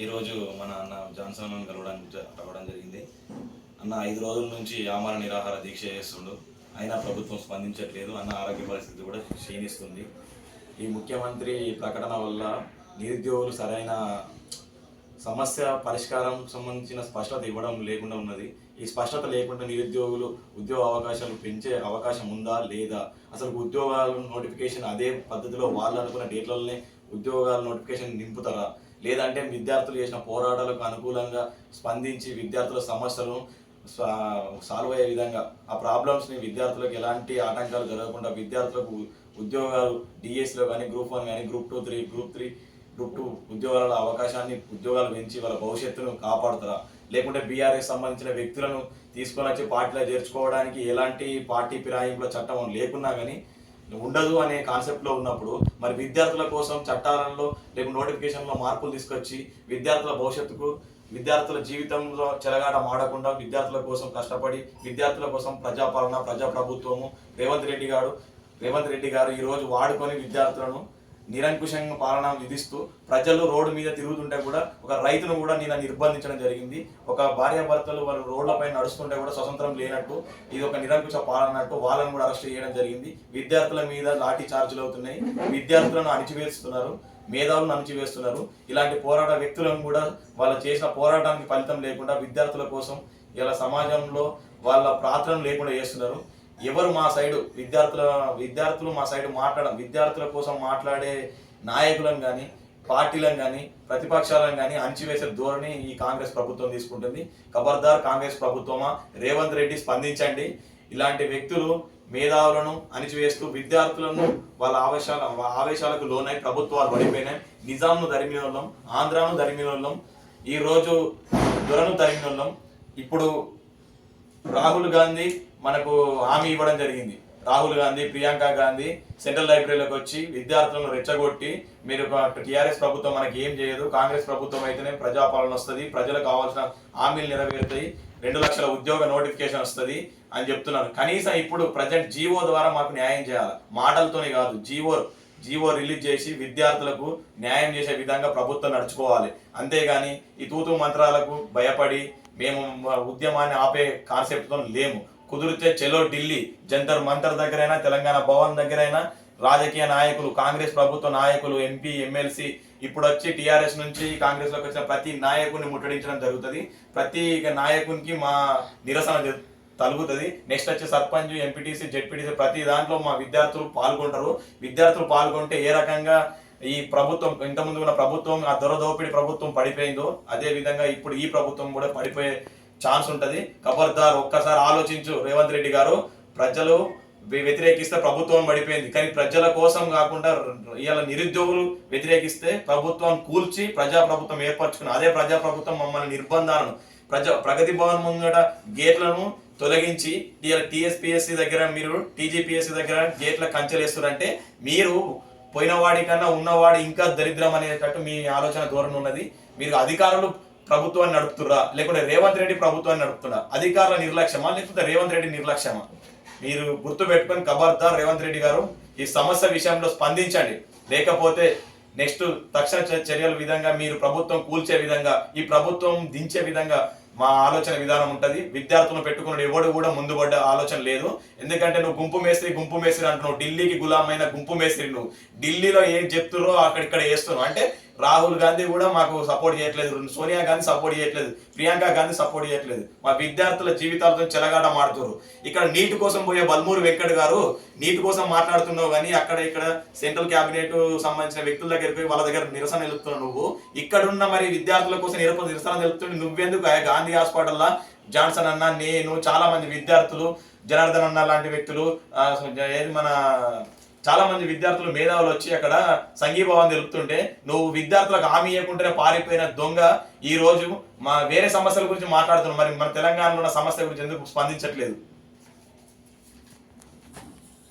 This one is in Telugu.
ఈరోజు మన అన్న జాన్సన్ కలవడం రావడం జరిగింది. అన్న ఐదు రోజుల నుంచి ఆమరణ నిరాహార దీక్ష చేస్తుండు. అయినా ప్రభుత్వం స్పందించట్లేదు. అన్న ఆరోగ్య పరిస్థితి కూడా క్షీణిస్తుంది. ఈ ముఖ్యమంత్రి ప్రకటన వల్ల నిరుద్యోగులు సరైన సమస్య పరిష్కారం సంబంధించిన స్పష్టత ఇవ్వడం లేకుండా ఉన్నది. ఈ స్పష్టత లేకుండా నిరుద్యోగులు ఉద్యోగ అవకాశాలు పెంచే అవకాశం ఉందా లేదా? అసలు ఉద్యోగాల నోటిఫికేషన్ అదే పద్ధతిలో వాళ్ళు అనుకున్న డేట్లలోనే ఉద్యోగాల నోటిఫికేషన్ నింపుతారా? లేదంటే విద్యార్థులు చేసిన పోరాటాలకు అనుకూలంగా స్పందించి విద్యార్థుల సమస్యలను సాల్వ్ అయ్యే విధంగా ఆ ప్రాబ్లమ్స్ని విద్యార్థులకు ఎలాంటి ఆటంకాలు జరగకుండా విద్యార్థులకు ఉద్యోగాలు డిఎస్లో కానీ గ్రూప్ వన్ కానీ group two three group three group two ఉద్యోగాల అవకాశాన్ని ఉద్యోగాలు పెంచి వాళ్ళ భవిష్యత్తును కాపాడుతారా? లేకుంటే బీఆర్ఎస్ సంబంధించిన వ్యక్తులను తీసుకొని వచ్చి పార్టీలో చేర్చుకోవడానికి ఎలాంటి పార్టీ ఫిరాయింపుల చట్టం లేకున్నా కానీ ఉండదు అనే కాన్సెప్ట్లో ఉన్నప్పుడు మరి విద్యార్థుల కోసం చట్టాలలో రేపు నోటిఫికేషన్లో మార్పులు తీసుకొచ్చి విద్యార్థుల భవిష్యత్తుకు విద్యార్థుల జీవితంలో చెలగాట మాడకుండా విద్యార్థుల కోసం కష్టపడి విద్యార్థుల కోసం ప్రజాపాలన ప్రజాప్రభుత్వము. రేవంత్ రెడ్డి గారు రేవంత్ రెడ్డి గారు ఈ రోజు వాడుకొని విద్యార్థులను నిరంకుశంగా పాలన విధిస్తూ ప్రజలు రోడ్డు మీద తిరుగుతుంటే కూడా ఒక రైతును కూడా నేను నిర్బంధించడం జరిగింది. ఒక భార్యాభర్తలు వాళ్ళు రోడ్లపై నడుస్తుంటే కూడా స్వతంత్రం లేనట్టు ఇది ఒక నిరంకుశ పాలన అన్నట్టు వాళ్ళని కూడా అరెస్ట్ చేయడం జరిగింది. విద్యార్థుల మీద లాఠీ చార్జీలు అవుతున్నాయి. విద్యార్థులను అణిచివేస్తున్నారు. మేధావులను అణిచివేస్తున్నారు. ఇలాంటి పోరాట వ్యక్తులను కూడా వాళ్ళు చేసిన పోరాటానికి ఫలితం లేకుండా విద్యార్థుల కోసం ఇలా సమాజంలో వాళ్ళ ప్రార్థన లేకుండా చేస్తున్నారు. ఎవరు మా సైడు విద్యార్థుల విద్యార్థులు మా సైడు మాట్లాడడం విద్యార్థుల కోసం మాట్లాడే నాయకులను కానీ పార్టీలను కానీ ప్రతిపక్షాలను కానీ అణచివేసే ధోరణి ఈ కాంగ్రెస్ ప్రభుత్వం తీసుకుంటుంది. ఖబర్దార్ కాంగ్రెస్ ప్రభుత్వమా? రేవంత్ రెడ్డి స్పందించండి. ఇలాంటి వ్యక్తులు మేధావులను అణిచివేస్తూ విద్యార్థులను వాళ్ళ ఆవేశాల ఆవేశాలకు లోనై ప్రభుత్వాలు పడిపోయినాయి. నిజాంను తరిమినోళ్ళం ఆంధ్రాను తరిమినోళ్ళం వాళ్ళం ఈరోజు దొరను తరిమినోళ్ళం ఇప్పుడు రాహుల్ గాంధీ మనకు హామీ ఇవ్వడం జరిగింది. రాహుల్ గాంధీ ప్రియాంక గాంధీ సెంట్రల్ లైబ్రరీలోకి వచ్చి విద్యార్థులను రెచ్చగొట్టి మీరు టీఆర్ఎస్ ప్రభుత్వం మనకి ఏం చేయదు. కాంగ్రెస్ ప్రభుత్వం అయితేనే ప్రజాపాలన వస్తుంది. ప్రజలకు కావాల్సిన హామీలు నెరవేరుతాయి. రెండు లక్షల ఉద్యోగ నోటిఫికేషన్ వస్తుంది అని చెప్తున్నారు. కనీసం ఇప్పుడు ప్రజెంట్ జీవో ద్వారా మాకు న్యాయం చేయాలి. మాటలతోనే కాదు జీవో జీవో రిలీజ్ చేసి విద్యార్థులకు న్యాయం చేసే విధంగా ప్రభుత్వం నడుచుకోవాలి. అంతేగాని ఈ తూతు మంత్రాలకు భయపడి మేము ఉద్యమాన్ని ఆపే కాన్సెప్ట్తో లేము. కుదిరితే చెలో ఢిల్లీ జంతర్ మంతర్ దగ్గరైనా తెలంగాణ భవన్ దగ్గరైనా రాజకీయ నాయకులు కాంగ్రెస్ ప్రభుత్వ నాయకులు ఎంపీ ఎమ్మెల్సీ ఇప్పుడు వచ్చి టీఆర్ఎస్ నుంచి కాంగ్రెస్లోకి వచ్చిన ప్రతి నాయకుడిని ముట్టడించడం జరుగుతుంది. ప్రతి నాయకునికి మా నిరసన తలుగుతుంది. నెక్స్ట్ వచ్చి సర్పంచ్ ఎంపీటీసీ జెడ్పీటీసీ ప్రతి దాంట్లో మా విద్యార్థులు పాల్గొంటారు. విద్యార్థులు పాల్గొంటే ఏ రకంగా ఈ ప్రభుత్వం ఇంతకుముందు ఉన్న ప్రభుత్వం ఆ దొరదోపిడి ప్రభుత్వం పడిపోయిందో అదే విధంగా ఇప్పుడు ఈ ప్రభుత్వం కూడా పడిపోయే ఛాన్స్ ఉంటుంది. ఖబర్దార్ ఒక్కసారి ఆలోచించు రేవంత్ రెడ్డి గారు. ప్రజలు వ్యతిరేకిస్తే ప్రభుత్వం పడిపోయింది. కానీ ప్రజల కోసం కాకుండా ఇవాళ నిరుద్యోగులు వ్యతిరేకిస్తే ప్రభుత్వం కూల్చి ప్రజా ప్రభుత్వం అదే ప్రజా ప్రభుత్వం మమ్మల్ని నిర్బంధాలను ప్రజా ప్రగతి భవన్ ముంగట గేట్లను తొలగించి ఇవాళ టీఎస్పీఎస్సీ దగ్గర మీరు టీజీపీఎస్సీ దగ్గర గేట్ల కంచెలేస్తారంటే మీరు పోయినవాడి కన్నా ఉన్నవాడు ఇంకా దరిద్రం అనేటట్టు మీ ఆలోచన ధోరణి ఉన్నది. మీరు అధికారులు ప్రభుత్వాన్ని నడుపుతురా లేకుంటే రేవంత్ రెడ్డి ప్రభుత్వాన్ని నడుపుతురా అధికారుల నిర్లక్ష్యమా? లేకపోతే రేవంత్ రెడ్డి నిర్లక్ష్యమా? మీరు గుర్తు పెట్టుకొని ఖబర్దార్ రేవంత్ రెడ్డి గారు ఈ సమస్య విషయంలో స్పందించండి. లేకపోతే నెక్స్ట్ తక్షణ చ- చర్యల విధంగా మీరు ప్రభుత్వం కూల్చే విధంగా ఈ ప్రభుత్వం దించే విధంగా మా ఆలోచన విధానం ఉంటుంది. విద్యార్థులను పెట్టుకున్న ఎవడు కూడా ముందు పడ్డ ఆలోచన లేదు. ఎందుకంటే నువ్వు గుంపు మేస్త్రి గుంపు మేస్త్రి అంటున్నావు. ఢిల్లీకి గులామైన గుంపు మేస్త్రి నువ్వు. ఢిల్లీలో ఏం చెప్తురో అక్కడిక్కడ వేస్తున్నావు. అంటే రాహుల్ గాంధీ కూడా మాకు సపోర్ట్ చేయట్లేదు. సోనియా గాంధీ సపోర్ట్ చేయట్లేదు. ప్రియాంక గాంధీ సపోర్ట్ చేయట్లేదు. మా విద్యార్థుల జీవితాలతో చెలగాట మాడుతున్నారు ఇక్కడ నీటి కోసం పోయే బల్మూరు వెంకట్ గారు నీటి కోసం మాట్లాడుతున్నావు కానీ అక్కడ ఇక్కడ సెంట్రల్ క్యాబినెట్ సంబంధించిన వ్యక్తుల దగ్గరికి పోయి వాళ్ళ దగ్గర నిరసన నిలుపుతున్నావు నువ్వు. ఇక్కడున్న మరి విద్యార్థుల కోసం నిరసన నిలుపుతుంటే నువ్వెందుకు? గాంధీ గాంధీ హాస్పిటల్లో? జాన్సన్ అన్న నేను చాలా మంది విద్యార్థులు జనార్దన్ అన్న లాంటి వ్యక్తులు ఏది మన చాలా మంది విద్యార్థులు మేధావులు వచ్చి అక్కడ సంఘీభావం తెలుపుతుంటే నువ్వు విద్యార్థులకు హామీ ఇవ్వకుండానే పారిపోయిన దొంగ ఈ రోజు మా వేరే సమస్యల గురించి మాట్లాడుతున్నావు. మరి మన తెలంగాణలో ఉన్న సమస్య గురించి ఎందుకు స్పందించట్లేదు?